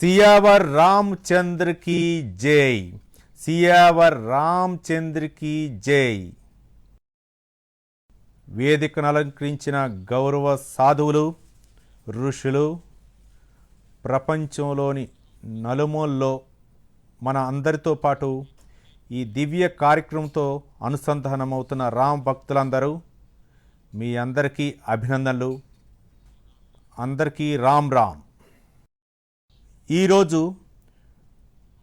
సియావర్ రామచంద్ర की జై. సియావర్ రామచంద్ర की జై. వేదికను అలంకరించిన గౌరవ సాధువులు ఋషులు ప్రపంచంలోని నలుమూల్లో మన అందరితో పాటు ఈ దివ్య కార్యక్రమంతో అనుసంధానమవుతున్న రామ్ భక్తులందరూ మీ అందరికీ అభినందనలు. అందరికీ రామ్ రామ్. ఈరోజు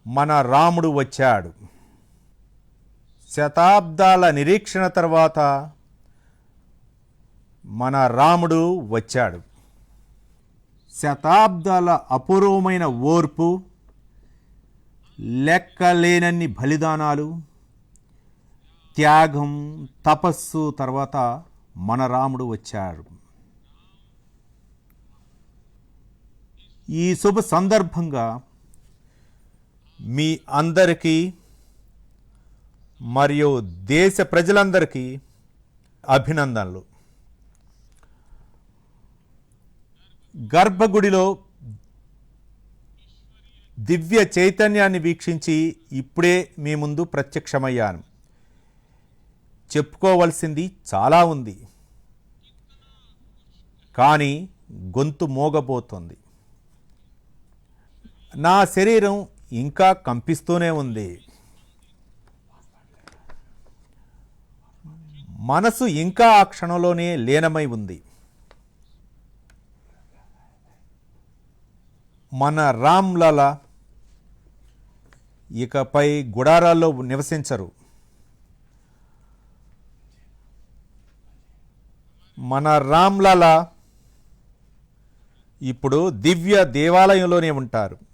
మన రాముడు వచ్చాడు. శతాబ్దాల నిరీక్షణ తర్వాత మన రాముడు వచ్చాడు. శతాబ్దాల అపూర్వమైన ఓర్పు లెక్కలేనన్ని బలిదానాలు త్యాగం తపస్సు తర్వాత మన రాముడు వచ్చాడు. ఈ శుభ సందర్భంగా మీ అందరికీ మరియు దేశ ప్రజలందరికీ అభినందనలు. గర్భగుడిలో దివ్య చైతన్యాన్ని వీక్షించి ఇప్పుడే మీ ముందు ప్రత్యక్షమయ్యాను. చెప్పుకోవలసింది చాలా ఉంది. కానీ గొంతు మోగబోతోంది. నా శరీరం ఇంకా కంపిస్తూనే ఉంది. మనసు ఇంకా ఆ క్షణంలోనే లీనమై ఉంది. మన రామ్లల ఇకపై గుడారాల్లో నివసించరు. మన రామ్లల ఇప్పుడు దివ్య దేవాలయంలోనే ఉంటారు.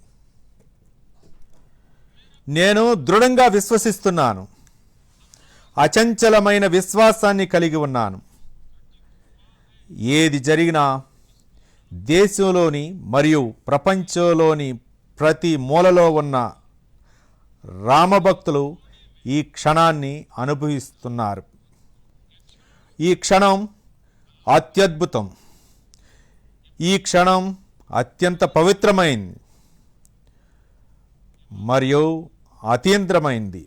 నేను దృఢంగా విశ్వసిస్తున్నాను. అచంచలమైన విశ్వాసాన్ని కలిగి ఉన్నాను. ఏది జరిగినా దేశంలోని మరియు ప్రపంచంలోని ప్రతి మూలలో ఉన్న రామభక్తులు ఈ క్షణాన్ని అనుభవిస్తున్నారు. ఈ క్షణం అత్యద్భుతం. ఈ క్షణం అత్యంత పవిత్రమైంది. మరియు అతీంద్రమైంది.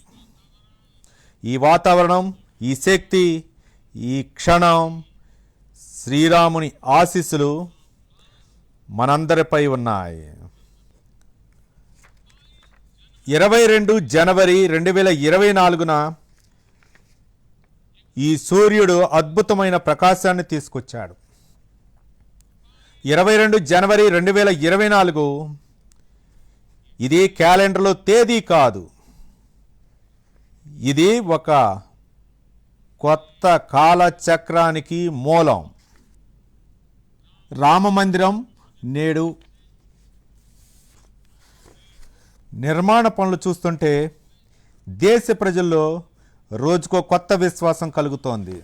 ఈ వాతావరణం ఈ శక్తి ఈ క్షణం శ్రీరాముని ఆశీస్సులు మనందరిపై ఉన్నాయి. ఇరవై రెండు జనవరి రెండు వేల ఇరవై నాలుగున ఈ సూర్యుడు అద్భుతమైన ప్రకాశాన్ని తీసుకొచ్చాడు. ఇరవై రెండు జనవరి రెండు వేల ఇరవై నాలుగు ఇది క్యాలెండర్లో తేదీ కాదు. ఇది ఒక కొత్త కాలచక్రానికి మూలం. రామమందిరం నేడు నిర్మాణ పనులు చూస్తుంటే దేశ ప్రజల్లో రోజుకో కొత్త విశ్వాసం కలుగుతోంది.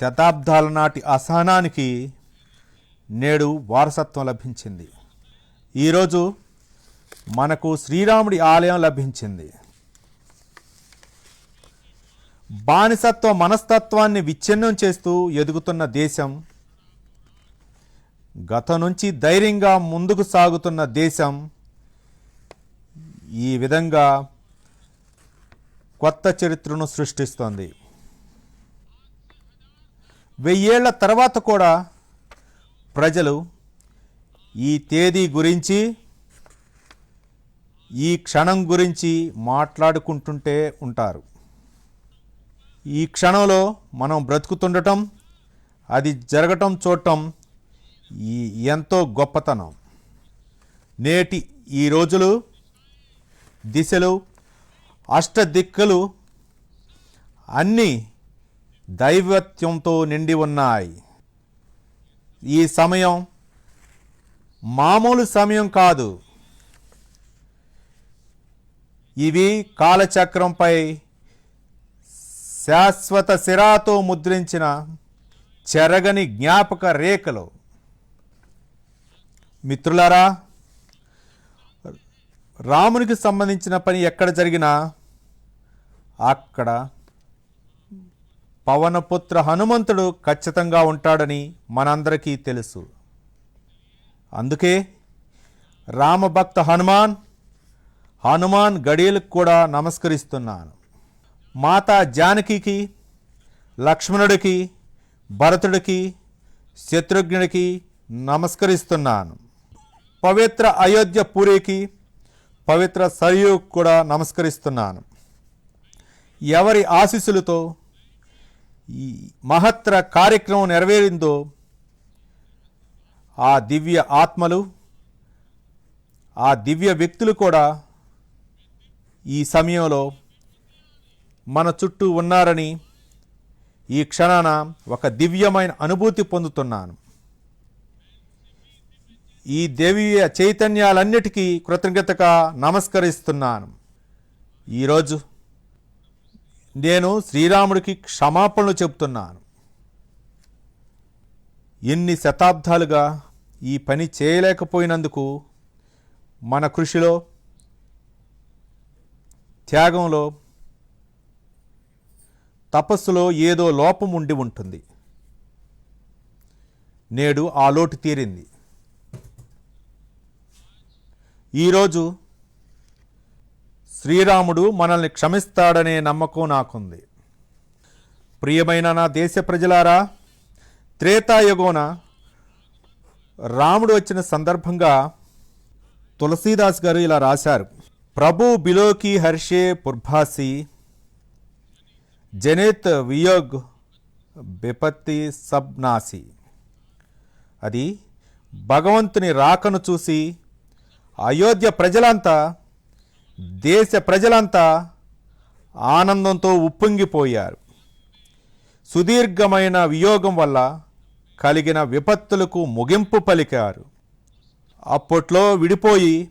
శతాబ్దాల నాటి అసహనానికి నేడు వారసత్వం లభించింది. ఈరోజు మనకు శ్రీరాముడి ఆలయం లభించింది. బానిసత్వ మనస్తత్వాన్ని విచ్ఛిన్నం చేస్తూ ఎదుగుతున్న దేశం గతం నుంచి ధైర్యంగా ముందుకు సాగుతున్న దేశం ఈ విధంగా కొత్త చరిత్రను సృష్టిస్తోంది. వెయ్యేళ్ళ తర్వాత కూడా ప్రజలు ఈ తేదీ గురించి ఈ క్షణం గురించి మాట్లాడుకుంటుంటే ఉంటారు. ఈ క్షణంలో మనం బ్రతుకుతుండటం అది జరగటం చూడటం ఈ ఎంతో గొప్పతనం. నేటి ఈ రోజులు దిశలు అష్టదిక్కులు అన్నీ దైవత్యంతో నిండి ఉన్నాయి. ఈ సమయం మామూలు సమయం కాదు. ఇవి కాలచక్రంపై శాశ్వత సిరాతో ముద్రించిన చెరగని జ్ఞాపక రేఖలు. మిత్రులారా రామునికి సంబంధించిన పని ఎక్కడ జరిగినా అక్కడ పవనపుత్ర హనుమంతుడు ఖచ్చితంగా ఉంటాడని మనందరికీ తెలుసు. అందుకే రామభక్త హనుమాన్ హనుమాన్ గడియలకు కూడా నమస్కరిస్తున్నాను. మాతా జానకికి లక్ష్మణుడికి భరతుడికి శత్రుఘ్నుడికి నమస్కరిస్తున్నాను. పవిత్ర అయోధ్య పూరికి పవిత్ర సరియుకు కూడా నమస్కరిస్తున్నాను. ఎవరి ఆశీస్సులతో ఈ మహత్తర కార్యక్రమం నెరవేరిందో ఆ దివ్య ఆత్మలు ఆ దివ్య వ్యక్తులు కూడా ఈ సమయంలో మన చుట్టూ ఉన్నారని ఈ క్షణాన ఒక దివ్యమైన అనుభూతి పొందుతున్నాను. ఈ దేవీయ చైతన్యాలన్నిటికీ కృతజ్ఞతగా నమస్కరిస్తున్నాను. ఈరోజు నేను శ్రీరాముడికి క్షమాపణలు చెబుతున్నాను. ఎన్ని శతాబ్దాలుగా ఈ పని చేయలేకపోయినందుకు మన కృషిలో త్యాగంలో తపస్సులో ఏదో లోపం ఉండి ఉంటుంది. నేడు ఆ లోటు తీరింది. ఈరోజు శ్రీరాముడు మనల్ని క్షమిస్తాడనే నమ్మకం నాకుంది. ప్రియమైన నా దేశ ప్రజలారా త్రేతాయుగోన రాముడు వచ్చిన సందర్భంగా తులసీదాస్ గారు ఇలా రాశారు. ప్రభు బిలోకి హర్షే పుర్భాసి జనేత్ వియోగ్ బిపత్తి సబ్నాసి అది భగవంతుని రాకను చూసి అయోధ్య ప్రజలంతా దేశ ప్రజలంతా ఆనందంతో ఉప్పొంగిపోయారు. సుదీర్ఘమైన వియోగం వల్ల కలిగిన విపత్తులకు ముగింపు పలికారు. అప్పట్లో విడిపోయి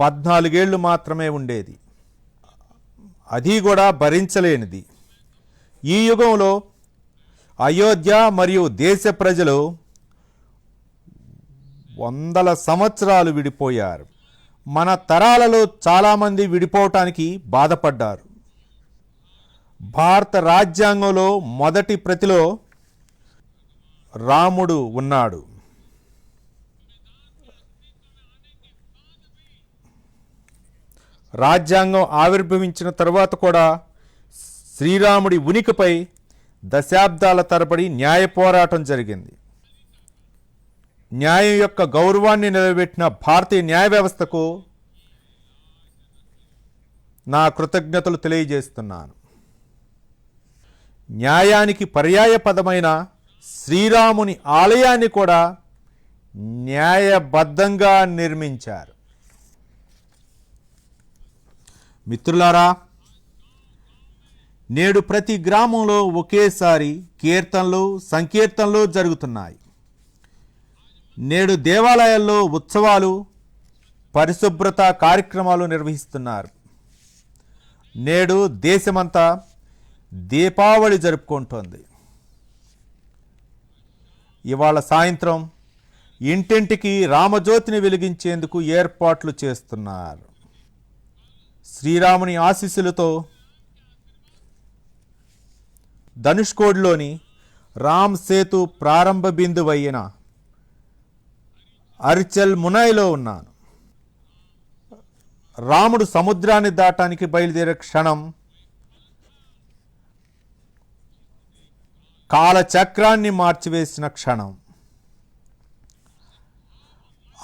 పద్నాలుగేళ్ళు మాత్రమే ఉండేది. అది కూడా భరించలేనిది. ఈ యుగంలో అయోధ్య మరియు దేశ ప్రజలు వందల సంవత్సరాలు విడిపోయారు. మన తరాలలో చాలామంది విడిపోవటానికి బాధపడ్డారు. భారత రాజ్యాంగంలో మొదటి ప్రతిలో రాముడు ఉన్నాడు. రాజ్యాంగం ఆవిర్భవించిన తర్వాత కూడా శ్రీరాముడి ఉనికిపై దశాబ్దాల తరబడి న్యాయ పోరాటం జరిగింది. న్యాయం యొక్క గౌరవాన్ని నిలబెట్టిన భారతీయ న్యాయ వ్యవస్థకు నా కృతజ్ఞతలు తెలియజేస్తున్నాను. న్యాయానికి పర్యాయ పదమైన శ్రీరాముని ఆలయాన్ని కూడా న్యాయబద్ధంగా నిర్మించారు. మిత్రులారా నేడు ప్రతి గ్రామంలో ఒకేసారి కీర్తనలు సంకీర్తనలు జరుగుతున్నాయి. నేడు దేవాలయాల్లో ఉత్సవాలు పరిశుభ్రత కార్యక్రమాలు నిర్వహిస్తున్నారు. నేడు దేశమంతా దీపావళి జరుపుకుంటోంది. ఇవాళ సాయంత్రం ఇంటింటికి రామజ్యోతిని వెలిగించేందుకు ఏర్పాట్లు చేస్తున్నారు. శ్రీరాముని ఆశీస్సులతో ధనుష్కోడ్లోని రామ్ సేతు ప్రారంభ బిందువైన అరిచల్ మునాయిలో ఉన్నాను. రాముడు సముద్రాన్ని దాటానికి బయలుదేరే క్షణం కాలచక్రాన్ని మార్చివేసిన క్షణం.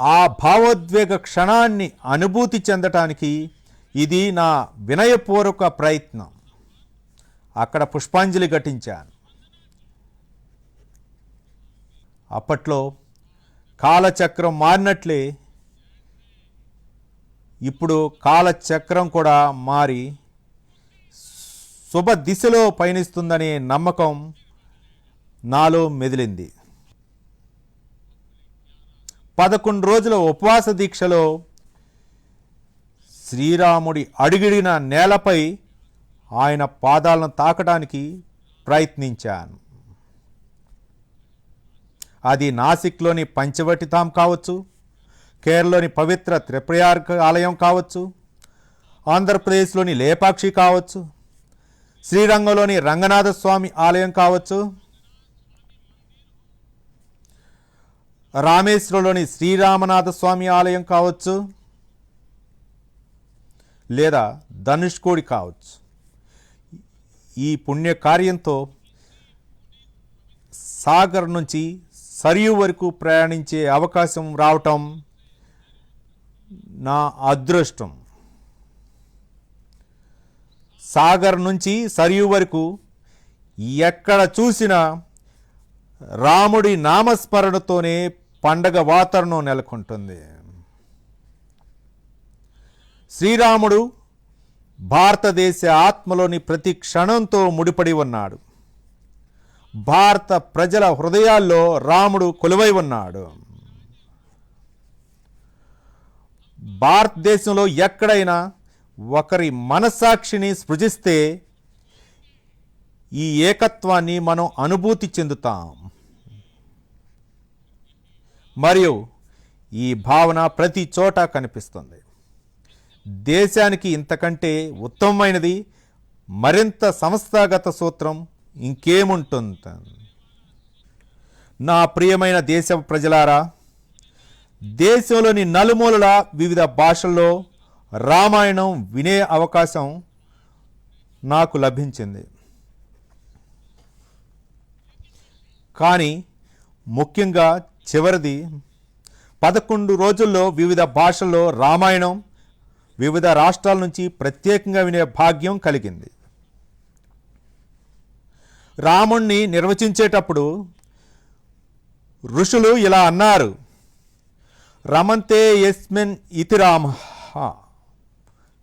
ఆ భావోద్వేగ క్షణాన్ని అనుభూతి చెందటానికి ఇది నా వినయపూర్వక ప్రయత్నం. అక్కడ పుష్పాంజలి ఘటించాను. అప్పట్లో కాలచక్రం మారినట్లే ఇప్పుడు కాలచక్రం కూడా మారి శుభ దిశలో పయనిస్తుందనే నమ్మకం నాలో మెదిలింది. పదకొండు రోజుల ఉపవాస దీక్షలో శ్రీరాముడి అడిగిడిన నేలపై ఆయన పాదాలను తాకడానికి ప్రయత్నించాను. అది నాసిక్లోని పంచవటిధామ్ కావచ్చు కేరళలోని పవిత్ర త్రిప్రయార్ ఆలయం కావచ్చు ఆంధ్రప్రదేశ్లోని లేపాక్షి కావచ్చు శ్రీరంగంలోని రంగనాథస్వామి ఆలయం కావచ్చు రామేశ్వరంలోని శ్రీరామనాథ స్వామి ఆలయం కావచ్చు లేదా ధనుష్కోడి కావచ్చు. ఈ పుణ్య కార్యంతో సాగర్ నుంచి సరియు వరకు ప్రయాణించే అవకాశం రావటం నా అదృష్టం. సాగర్ నుంచి సరియు వరకు ఎక్కడ చూసినా రాముడి నామస్మరణతోనే పండగ వాతావరణం నెలకొంటుంది. శ్రీరాముడు భారతదేశ ఆత్మలోని ప్రతి క్షణంతో ముడిపడి ఉన్నాడు. భారత ప్రజల హృదయాల్లో రాముడు కొలువై ఉన్నాడు. భారతదేశంలో ఎక్కడైనా ఒకరి మనస్సాక్షిని సృజిస్తే ఈ ఏకత్వాన్ని మనం అనుభూతి చెందుతాం. మరియు ఈ భావన ప్రతి చోట కనిపిస్తుంది. దేశానికి ఇంతకంటే ఉత్తమమైనది మరింత సంస్థాగత సూత్రం ఇంకేముంటుంది? నా ప్రియమైన దేశ ప్రజలారా దేశంలోని నలుమూలల వివిధ భాషల్లో రామాయణం వినే అవకాశం నాకు లభించింది. కానీ ముఖ్యంగా చివరిది పదకొండు రోజుల్లో వివిధ భాషల్లో రామాయణం వివిధ రాష్ట్రాల నుంచి ప్రత్యేకంగా వినే భాగ్యం కలిగింది. రాముణ్ణి నిర్వచించేటప్పుడు ఋషులు ఇలా అన్నారు రమంతే యస్మిన్ ఇతి రామ.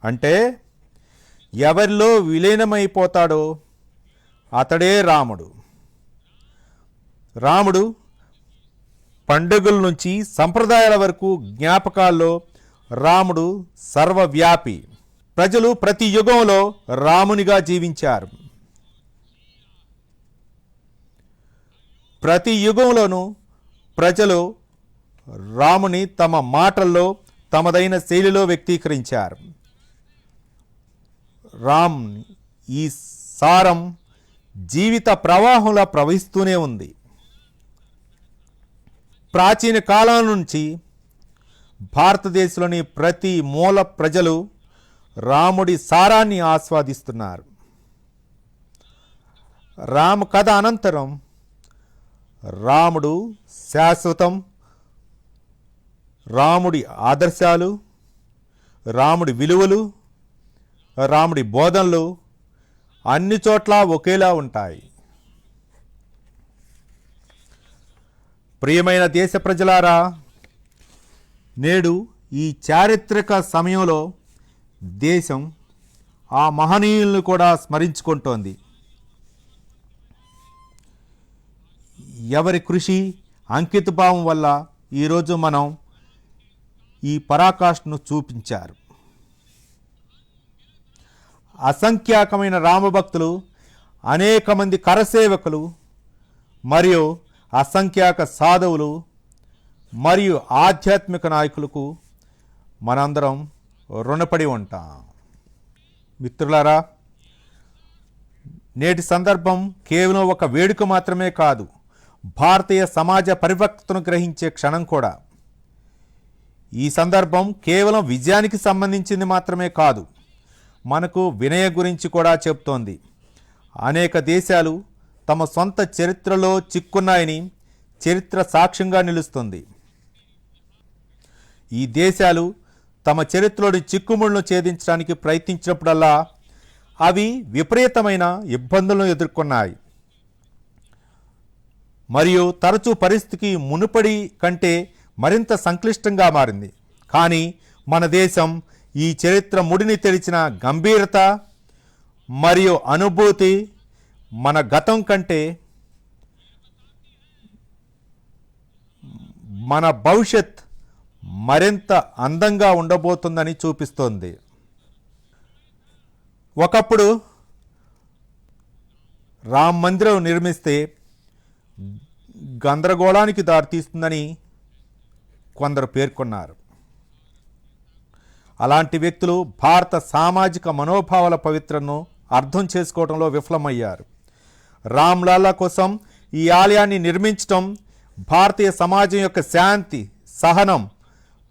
అంటే ఎవరిలో విలీనమైపోతాడో అతడే రాముడు. రాముడు పండుగల నుంచి సంప్రదాయాల వరకు జ్ఞాపకాల్లో రాముడు సర్వవ్యాపి. ప్రజలు ప్రతి యుగంలో రామునిగా జీవించారు. ప్రతి యుగంలోనూ ప్రజలు రాముని తమ మాటల్లో తమదైన శైలిలో వ్యక్తీకరించారు. రామ్ ఈ సారం జీవిత ప్రవాహంలా ప్రవహిస్తూనే ఉంది. ప్రాచీన కాలం నుంచి భారతదేశంలోని ప్రతి మూల ప్రజలు రాముడి సారాన్ని ఆస్వాదిస్తున్నారు. రామ కథ అనంతరం రాముడు శాశ్వతం రాముడి ఆదర్శాలు రాముడి విలువలు రాముడి బోధనలు అన్ని చోట్ల ఒకేలా ఉంటాయి. ప్రియమైన దేశ ప్రజలారా నేడు ఈ చారిత్రక సమయంలో దేశం ఆ మహనీయులను కూడా స్మరించుకుంటోంది. ఎవరి కృషి అంకితభావం వల్ల ఈరోజు మనం ఈ పరాకాష్ను చూపించారు. అసంఖ్యాకమైన రామభక్తులు అనేక మంది కరసేవకులు మరియు అసంఖ్యాక సాధువులు మరియు ఆధ్యాత్మిక నాయకులకు మనందరం రుణపడి ఉంటాం. మిత్రులారా నేటి సందర్భం కేవలం ఒక వేడుక మాత్రమే కాదు భారతీయ సమాజ పరిపక్వతను గ్రహించే క్షణం కూడా. ఈ సందర్భం కేవలం విజయానికి సంబంధించింది మాత్రమే కాదు మనకు వినయ గురించి కూడా చెప్తోంది. అనేక దేశాలు తమ సొంత చరిత్రలో చిక్కున్నాయని చరిత్ర సాక్ష్యంగా నిలుస్తుంది. ఈ దేశాలు తమ చరిత్రలోని చిక్కుముళ్ళను ఛేదించడానికి ప్రయత్నించినప్పుడల్లా అవి విపరీతమైన ఇబ్బందులను ఎదుర్కొన్నాయి. మరియు తరచూ పరిస్థితికి మునుపడి కంటే మరింత సంక్లిష్టంగా మారింది. కానీ మన దేశం ఈ చరిత్ర ముడిని తెరిచిన గంభీరత మరియు అనుభూతి మన గతం కంటే మన భవిష్యత్ మరింత అందంగా ఉండబోతుందని చూపిస్తోంది. ఒకప్పుడు రామ్ మందిరం నిర్మిస్తే గందరగోళానికి దారితీస్తుందని కొందరు పేర్కొన్నారు. అలాంటి వ్యక్తులు భారత సామాజిక మనోభావాల పవిత్రను అర్థం చేసుకోవడంలో విఫలమయ్యారు. రామ్లాలా కోసం ఈ ఆలయాన్ని నిర్మించటం భారతీయ సమాజం యొక్క శాంతి సహనం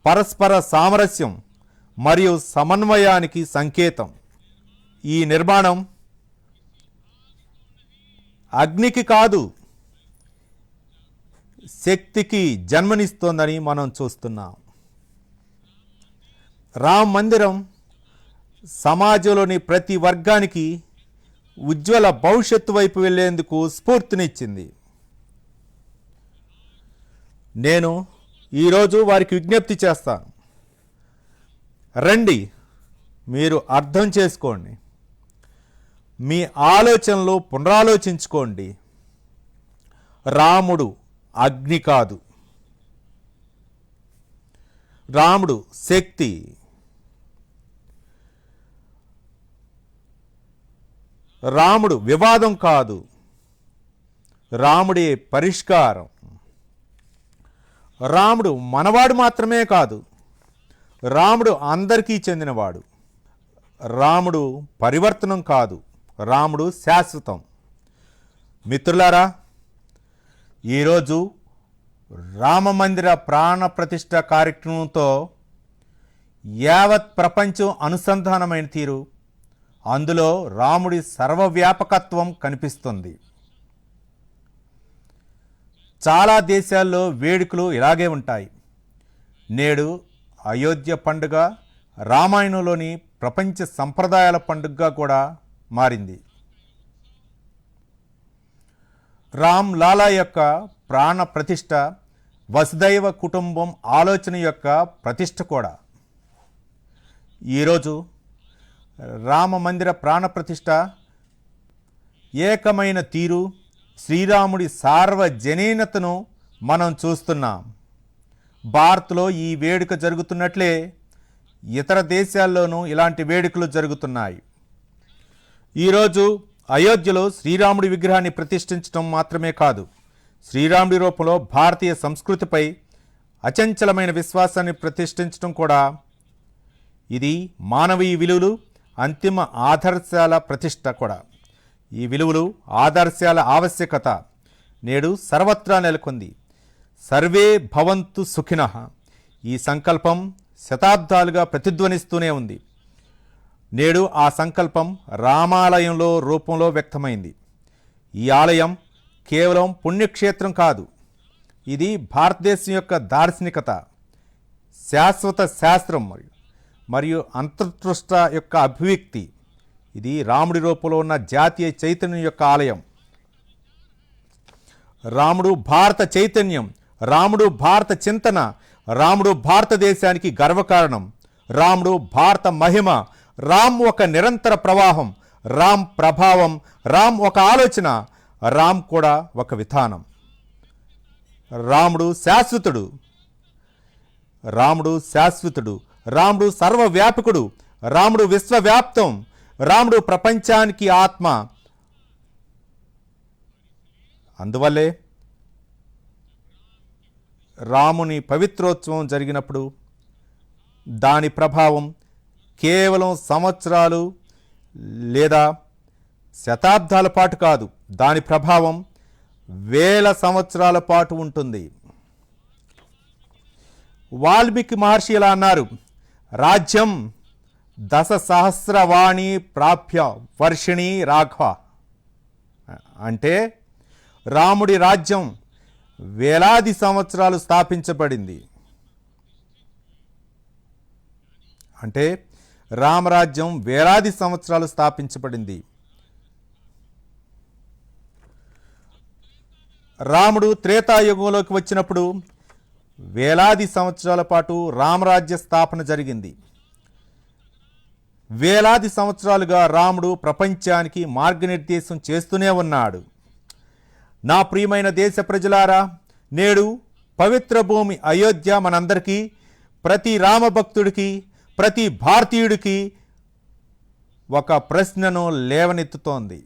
పరస్పర సామరస్యం మరియు సమన్వయానికి సంకేతం. ఈ నిర్మాణం అగ్నికి కాదు శక్తికి జన్మనిస్తోందని మనం చూస్తున్నాం. రామ్ మందిరం సమాజంలోని ప్రతి వర్గానికి ఉజ్వల భవిష్యత్తు వైపు వెళ్ళేందుకు స్ఫూర్తినిచ్చింది. నేను ఈరోజు వారికి విజ్ఞప్తి చేస్తాను. రండి మీరు అర్థం చేసుకోండి. మీ ఆలోచనలు పునరాలోచించుకోండి. రాముడు అగ్ని కాదు. రాముడు శక్తి. రాముడు వివాదం కాదు. రాముడే పరిష్కారం. రాముడు మనవాడు మాత్రమే కాదు. రాముడు అందరికీ చెందినవాడు. రాముడు పరివర్తనం కాదు. రాముడు శాశ్వతం. మిత్రులారా ఈరోజు రామమందిర ప్రాణ ప్రతిష్ట కార్యక్రమంతో యావత్ ప్రపంచం అనుసంధానమైన తీరు. అందులో రాముడి సర్వవ్యాపకత్వం కనిపిస్తుంది. చాలా దేశాల్లో వేడుకలు ఇలాగే ఉంటాయి. నేడు అయోధ్య పండుగ రామాయణంలోని ప్రపంచ సంప్రదాయాల పండుగగా కూడా మారింది. రామ్ లాలా యొక్క ప్రాణ ప్రతిష్ట వసుదైవ కుటుంబం ఆలోచన యొక్క ప్రతిష్ట కూడా. ఈరోజు రామ మందిర ప్రాణప్రతిష్ట ఏకమైన తీరు శ్రీరాముడి సార్వజనీనతను మనం చూస్తున్నాం. భారత్లో ఈ వేడుక జరుగుతున్నట్లే ఇతర దేశాల్లోనూ ఇలాంటి వేడుకలు జరుగుతున్నాయి. ఈరోజు అయోధ్యలో శ్రీరాముడి విగ్రహాన్ని ప్రతిష్ఠించడం మాత్రమే కాదు శ్రీరాముడి రూపంలో భారతీయ సంస్కృతిపై అచంచలమైన విశ్వాసాన్ని ప్రతిష్ఠించడం కూడా. ఇది మానవీయ విలువలు అంతిమ ఆదర్శాల ప్రతిష్ట కూడా. ఈ విలువలు ఆదర్శాల ఆవశ్యకత నేడు సర్వత్రా నెలకొంది. సర్వే భవంతు సుఖినః. ఈ సంకల్పం శతాబ్దాలుగా ప్రతిధ్వనిస్తూనే ఉంది. నేడు ఆ సంకల్పం రామాలయంలో రూపంలో వ్యక్తమైంది. ఈ ఆలయం కేవలం పుణ్యక్షేత్రం కాదు. ఇది భారతదేశం యొక్క దార్శనికత శాశ్వత శాస్త్రం మరియు మరియు అంతర్దృష్ట యొక్క అభివ్యక్తి. ఇది రాముడి రూపంలో ఉన్న జాతీయ చైతన్యం యొక్క ఆలయం. రాముడు భారత చైతన్యం రాముడు భారత చింతన రాముడు భారతదేశానికి గర్వకారణం రాముడు భారత మహిమ రామ్ ఒక నిరంతర ప్రవాహం రామ్ ప్రభావం రామ్ ఒక ఆలోచన రామ్ కూడా ఒక విధానం. రాముడు శాశ్వతుడు రాముడు శాశ్వతుడు రాముడు సర్వవ్యాపకుడు రాముడు విశ్వవ్యాప్తం రాముడు ప్రపంచానికి ఆత్మ. అందువల్లే రాముని పవిత్రోత్సవం జరిగినప్పుడు దాని ప్రభావం కేవలం సంవత్సరాలు లేదా శతాబ్దాల పాటు కాదు దాని ప్రభావం వేల సంవత్సరాల పాటు ఉంటుంది. వాల్మీకి మహర్షి ఇలా అన్నారు? రాజ్యం దశ సహస్రవాణి ప్రాప్య వర్షిణి రాఘవ. అంటే రాముడి రాజ్యం వేలాది సంవత్సరాలు స్థాపించబడింది. అంటే రామరాజ్యం వేలాది సంవత్సరాలు స్థాపించబడింది. రాముడు త్రేతాయుగంలోకి వచ్చినప్పుడు వేలాది సంవత్సరాల పాటు రామరాజ్య స్థాపన జరిగింది. వేలాది సంవత్సరాలుగా రాముడు ప్రపంచానికి మార్గనిర్దేశం చేస్తూనే ఉన్నాడు. నా ప్రియమైన దేశ ప్రజలారా నేడు పవిత్ర భూమి అయోధ్య మనందరికీ ప్రతి రామభక్తుడికి ప్రతి భారతీయుడికి ఒక ప్రశ్నను లేవనెత్తుతోంది.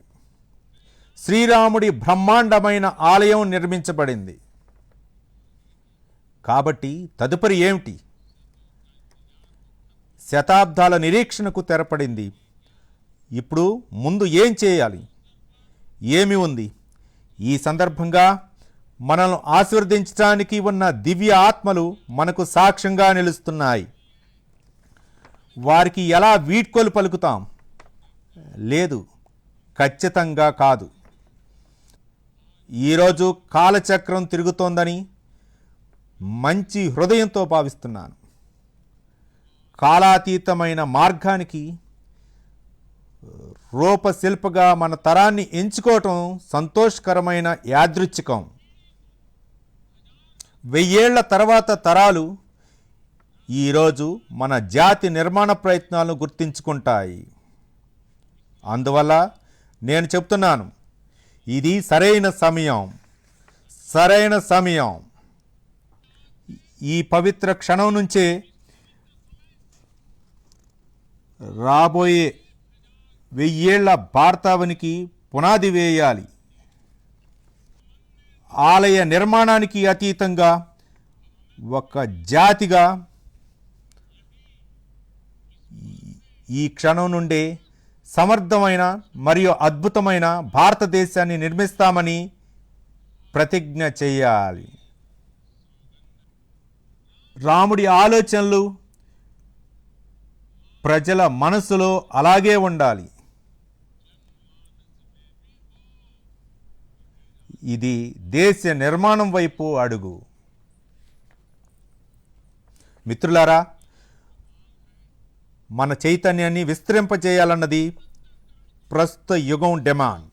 శ్రీరాముడి బ్రహ్మాండమైన ఆలయం నిర్మించబడింది. కాబట్టి తదుపరి ఏమిటి? శతాబ్దాల నిరీక్షణకు తెరపడింది. ఇప్పుడు ముందు ఏం చేయాలి? ఏమి ఉంది? ఈ సందర్భంగా మనల్ని ఆశీర్వదించడానికి ఉన్న దివ్య ఆత్మలు మనకు సాక్ష్యంగా నిలుస్తున్నాయి. వారికి ఎలా వీడ్కోలు పలుకుతాం? లేదు ఖచ్చితంగా కాదు. ఈరోజు కాలచక్రం తిరుగుతోందని మంచి హృదయంతో భావిస్తున్నాను. కాలాతీతమైన మార్గానికి రూపశిల్పగా మన తరాన్ని ఎంచుకోవటం సంతోషకరమైన యాదృచ్ఛికం. వెయ్యేళ్ళ తర్వాత తరాలు ఈరోజు మన జాతి నిర్మాణ ప్రయత్నాలను గుర్తించుకుంటాయి. అందువల్ల నేను చెప్తున్నాను ఇది సరైన సమయం. సరైన సమయం. ఈ పవిత్ర క్షణం నుంచే రాబోయే వెయ్యేళ్ళ భారతావనికి పునాది వేయాలి. ఆలయ నిర్మాణానికి అతీతంగా ఒక జాతిగా ఈ- క్షణం నుండే సమర్థమైన మరియు అద్భుతమైన భారతదేశాన్ని నిర్మిస్తామని ప్రతిజ్ఞ చేయాలి. రాముడి ఆలోచనలు ప్రజల మనసులో అలాగే ఉండాలి. ఇది దేశ నిర్మాణం వైపు అడుగు. మిత్రులారా మన చైతన్యాన్ని విస్తరింపజేయాలన్నది ప్రస్తుత యుగం డిమాండ్.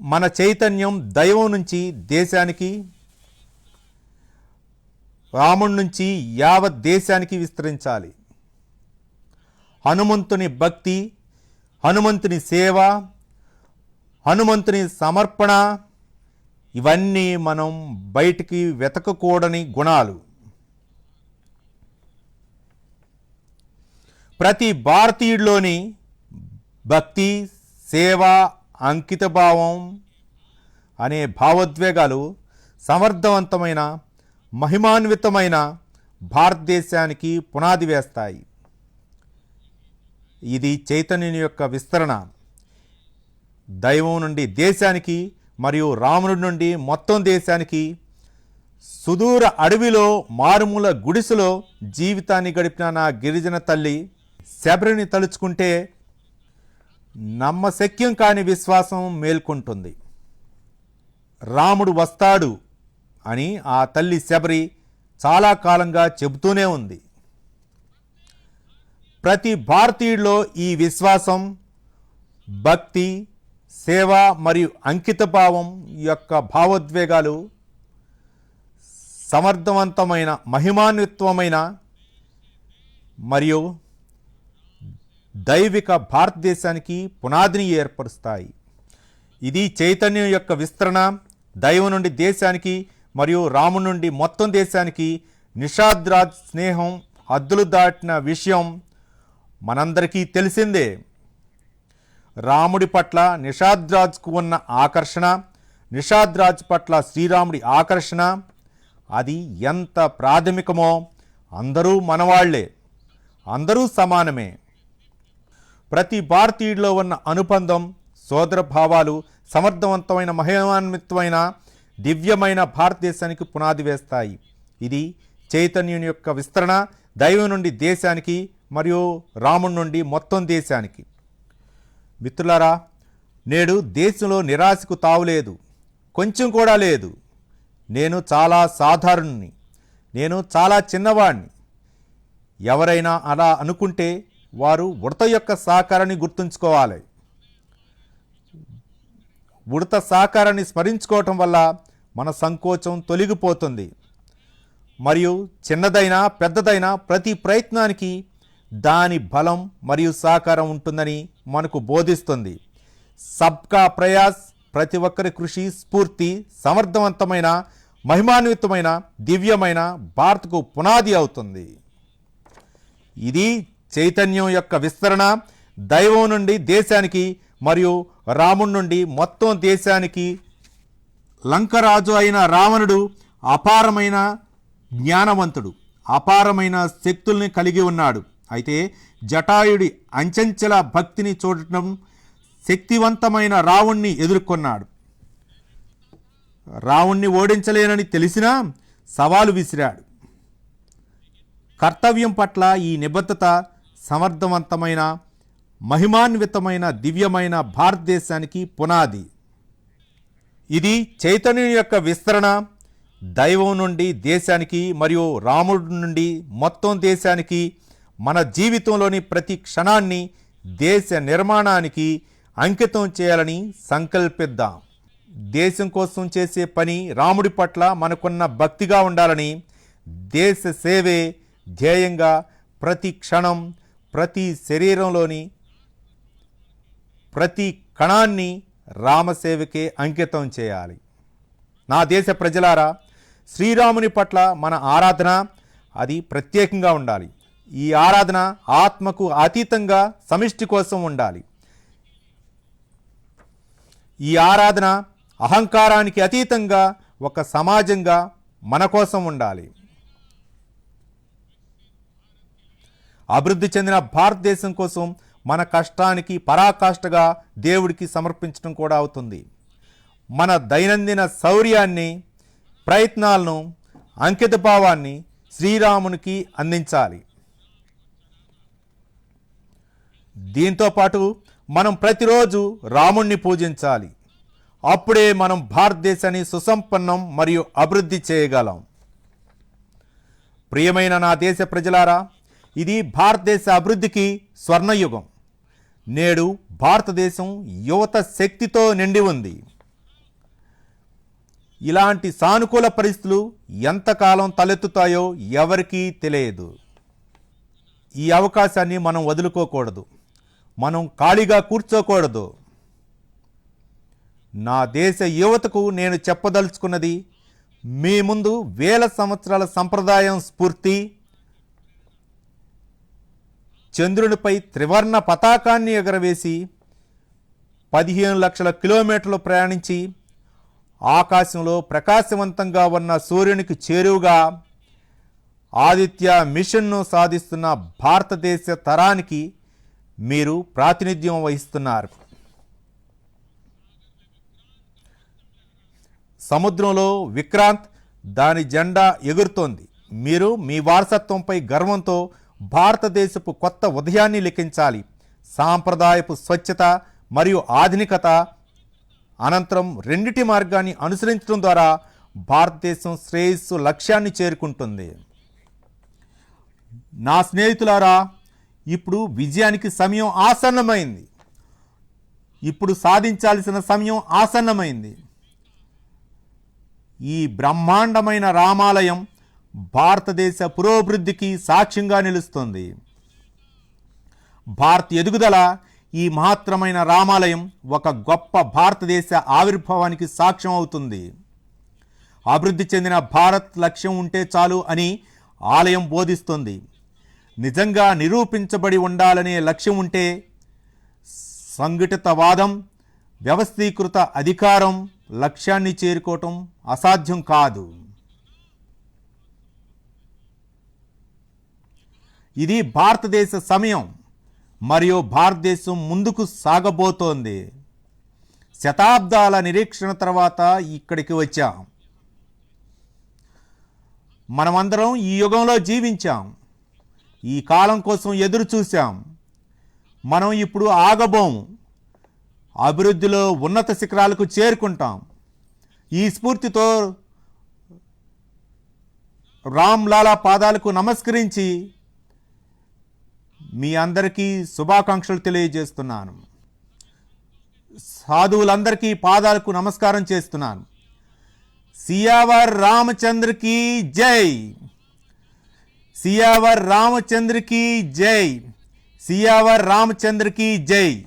మన చైతన్యం దైవం నుంచి దేశానికి రాముడి నుంచి యావత్ దేశానికి విస్తరించాలి. హనుమంతుని భక్తి హనుమంతుని సేవ హనుమంతుని సమర్పణ ఇవన్నీ మనం బయటికి వెతకకూడని గుణాలు. ప్రతి భారతీయుడిలోని భక్తి సేవ అంకితభావం అనే భావోద్వేగాలు సమర్థవంతమైన మహిమాన్వితమైన భారతదేశానికి పునాది వేస్తాయి. ఇది చైతన్యుని యొక్క విస్తరణ. దైవం నుండి దేశానికి మరియు రాముడి నుండి మొత్తం దేశానికి సుదూర అడవిలో మారుమూల గుడిసెలో జీవితాన్ని గడిపిన నా గిరిజన తల్లి శబరిని తలుచుకుంటే నమ్మశక్యం కాని విశ్వాసం మేల్కొంటుంది. రాముడు వస్తాడు అని ఆ తల్లి శబరి చాలా కాలంగా చెబుతూనే ఉంది. ప్రతి భారతీయుడిలో ఈ విశ్వాసం భక్తి సేవ మరియు అంకితభావం యొక్క భావోద్వేగాలు సమర్థవంతమైన మహిమాన్విత్వమైన మరియు దైవిక భారతదేశానికి పునాదిని ఏర్పరుస్తాయి. ఇది చైతన్యం యొక్క విస్తరణ దైవం నుండి దేశానికి మరియు రాము నుండి మొత్తం దేశానికి నిషాద్రాజ్ స్నేహం హద్దులు దాటిన విషయం మనందరికీ తెలిసిందే. రాముడి పట్ల నిషాద్రాజ్కు ఉన్న ఆకర్షణ నిషాద్రాజ్ పట్ల శ్రీరాముడి ఆకర్షణ అది ఎంత ప్రాథమికమో అందరూ మనవాళ్ళే అందరూ సమానమే. ప్రతి భారతీయుడిలో ఉన్న అనుబంధం సోదర భావాలు సమర్థవంతమైన మహిమాన్వితమైన దివ్యమైన భారతదేశానికి పునాది వేస్తాయి. ఇది చైతన్యుని యొక్క విస్తరణ దైవం నుండి దేశానికి మరియు రాముడి నుండి మొత్తం దేశానికి. మిత్రులారా నేడు దేశంలో నిరాశకు తావులేదు కొంచెం కూడా లేదు. నేను చాలా సాధారణుని నేను చాలా చిన్నవాడిని ఎవరైనా అలా అనుకుంటే వారు ఉడత యొక్క సహకారాన్ని గుర్తుంచుకోవాలి. ఉడత సహకారాన్ని స్మరించుకోవటం వల్ల మన సంకోచం తొలగిపోతుంది. మరియు చిన్నదైనా పెద్దదైనా ప్రతి ప్రయత్నానికి దాని బలం మరియు సహకారం ఉంటుందని మనకు బోధిస్తుంది. సబ్కా ప్రయాస్ ప్రతి ఒక్కరి కృషి స్ఫూర్తి సమర్థవంతమైన మహిమాన్వితమైన దివ్యమైన భారత్కు పునాది అవుతుంది. ఇది చైతన్యం యొక్క విస్తరణ దైవం నుండి దేశానికి మరియు రాముడి నుండి మొత్తం దేశానికి లంకరాజు అయిన రావణుడు అపారమైన జ్ఞానవంతుడు అపారమైన శక్తుల్ని కలిగి ఉన్నాడు. అయితే జటాయుడి అంచెంచెల భక్తిని చూడటం శక్తివంతమైన రావణ్ణి ఎదుర్కొన్నాడు. రావణ్ణి ఓడించలేనని తెలిసినా సవాలు విసిరాడు. కర్తవ్యం పట్ల ఈ నిబద్ధత సమర్థవంతమైన మహిమాన్వితమైన దివ్యమైన భారతదేశానికి పునాది. ఇది చైతన్యం యొక్క విస్తరణ దైవం నుండి దేశానికి మరియు రాముడి నుండి మొత్తం దేశానికి మన జీవితంలోని ప్రతి క్షణాన్ని దేశ నిర్మాణానికి అంకితం చేయాలని సంకల్పిద్దాం. దేశం కోసం చేసే పని రాముడి పట్ల మనకున్న భక్తిగా ఉండాలని దేశ సేవే ధ్యేయంగా ప్రతి క్షణం ప్రతి శరీరంలోని ప్రతి కణాన్ని రామసేవకే అంకితం చేయాలి. నా దేశ ప్రజలారా శ్రీరాముని పట్ల మన ఆరాధన అది ప్రత్యేకంగా ఉండాలి. ఈ ఆరాధన ఆత్మకు అతీతంగా సమిష్టి కోసం ఉండాలి. ఈ ఆరాధన అహంకారానికి అతీతంగా ఒక సమాజంగా మన కోసం ఉండాలి. అభివృద్ధి చెందిన భారతదేశం కోసం మన కష్టానికి పరాకాష్ఠగా దేవుడికి సమర్పించడం కూడా అవుతుంది. మన దైనందిన శౌర్యాన్ని ప్రయత్నాలను అంకితభావాన్ని శ్రీరామునికి అందించాలి. దీంతో పాటు మనం ప్రతిరోజు రాముణ్ణి పూజించాలి. అప్పుడే మనం భారతదేశాన్ని సుసంపన్నం మరియు అభివృద్ధి చేయగలం. ప్రియమైన నా దేశ ప్రజలారా ఇది భారతదేశ అభివృద్ధికి స్వర్ణయుగం. నేడు భారతదేశం యువత శక్తితో నిండి ఉంది. ఇలాంటి సానుకూల పరిస్థితులు ఎంతకాలం తలెత్తుతాయో ఎవరికీ తెలియదు. ఈ అవకాశాన్ని మనం వదులుకోకూడదు. మనం ఖాళీగా కూర్చోకూడదు. నా దేశ యువతకు నేను చెప్పదలుచుకున్నది మీ ముందు వేల సంవత్సరాల సంప్రదాయం స్ఫూర్తి చంద్రునిపై త్రివర్ణ పతాకాన్ని ఎగరవేసి పదిహేను లక్షల కిలోమీటర్లు ప్రయాణించి ఆకాశంలో ప్రకాశవంతంగా ఉన్న సూర్యునికి చేరువుగా ఆదిత్య మిషన్ను సాధిస్తున్న భారతదేశ తరానికి మీరు ప్రాతినిధ్యం వహిస్తున్నారు. సముద్రంలో విక్రాంత్ దాని జెండా ఎగురుతోంది. మీరు మీ వారసత్వంపై గర్వంతో భారతదేశపు కొత్త ఉదయాన్ని లెక్కించాలి. సాంప్రదాయపు స్వచ్ఛత మరియు ఆధునికత అనంతరం రెండిటి మార్గాన్ని అనుసరించడం ద్వారా భారతదేశం శ్రేయస్సు లక్ష్యాన్ని చేరుకుంటుంది. నా స్నేహితులారా ఇప్పుడు విజయానికి సమయం ఆసన్నమైంది. ఇప్పుడు సాధించాల్సిన సమయం ఆసన్నమైంది. ఈ బ్రహ్మాండమైన రామాలయం భారతదేశ పురోభివృద్ధికి సాక్ష్యంగా నిలుస్తుంది. భారత్ ఎదుగుదల ఈ మహత్తరమైన రామాలయం ఒక గొప్ప భారతదేశ ఆవిర్భావానికి సాక్ష్యం అవుతుంది. అభివృద్ధి చెందిన భారత్ లక్ష్యం ఉంటే చాలు అని ఆలయం బోధిస్తుంది. నిజంగా నిరూపించబడి ఉండాలనే లక్ష్యం ఉంటే సంఘటితవాదం వ్యవస్థీకృత అధికారం లక్ష్యాన్ని చేరుకోవటం అసాధ్యం కాదు. ఇది భారతదేశ సమయం మరియు భారతదేశం ముందుకు సాగబోతోంది. శతాబ్దాల నిరీక్షణ తర్వాత ఇక్కడికి వచ్చాం. మనమందరం ఈ యుగంలో జీవించాం. ఈ కాలం కోసం ఎదురు చూశాం. మనం ఇప్పుడు ఆగబోము అభివృద్ధిలో ఉన్నత శిఖరాలకు చేరుకుంటాం. ఈ స్ఫూర్తితో రామ్ లాలా పాదాలకు నమస్కరించి మీ అందరికీ శుభాకాంక్షలు తెలియజేస్తున్నాను. సాధువులందరికీ పాదాలకు నమస్కారం చేస్తున్నాను. సియావర్ రామచంద్రకి జై. సియావర్ రామచంద్రకి జై. సియావర్ రామచంద్రకి జై.